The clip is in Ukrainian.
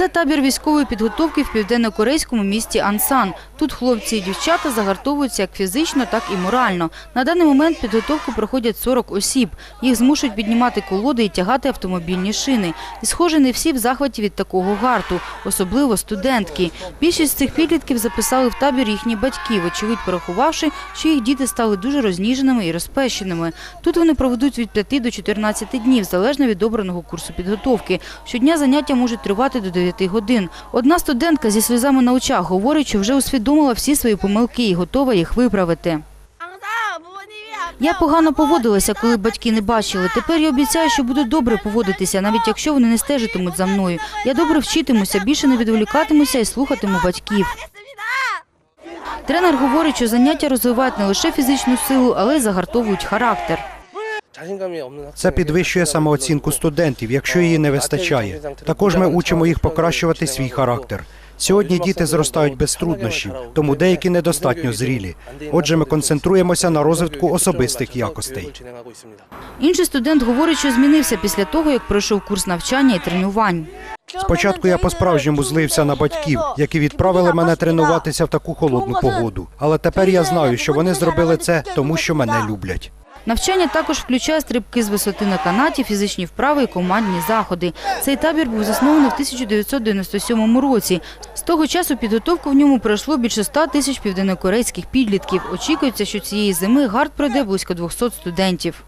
Це табір військової підготовки в південно-корейському місті Ансан. Тут хлопці і дівчата загартовуються як фізично, так і морально. На даний момент підготовку проходять 40 осіб. Їх змушують піднімати колоди і тягати автомобільні шини. І схоже, не всі в захваті від такого гарту, особливо студентки. Більшість цих підлітків записали в табір їхні батьки, вочевидь порахувавши, що їх діти стали дуже розніженими і розпещеними. Тут вони проведуть від 5 до 14 днів, залежно від обраного курсу підготовки. Щодня заняття можуть тривати до 9 9 годин. Одна студентка зі сльозами на очах говорить, що вже усвідомила всі свої помилки і готова їх виправити. Я погано поводилася, коли батьки не бачили. Тепер я обіцяю, що буду добре поводитися, навіть якщо вони не стежитимуть за мною. Я добре вчитимуся, більше не відволікатимуся і слухатиму батьків. Тренер говорить, що заняття розвивають не лише фізичну силу, але й загартовують характер. Це підвищує самооцінку студентів, якщо її не вистачає. Також ми учимо їх покращувати свій характер. Сьогодні діти зростають без труднощів, тому деякі недостатньо зрілі. Отже, ми концентруємося на розвитку особистих якостей. Інший студент говорить, що змінився після того, як пройшов курс навчання і тренувань. Спочатку я по-справжньому злився на батьків, які відправили мене тренуватися в таку холодну погоду. Але тепер я знаю, що вони зробили це, тому що мене люблять. Навчання також включає стрибки з висоти на канаті, фізичні вправи і командні заходи. Цей табір був заснований в 1997 році. З того часу підготовку в ньому пройшло більше 100 тисяч південнокорейських підлітків. Очікується, що цієї зими гард пройде близько 200 студентів.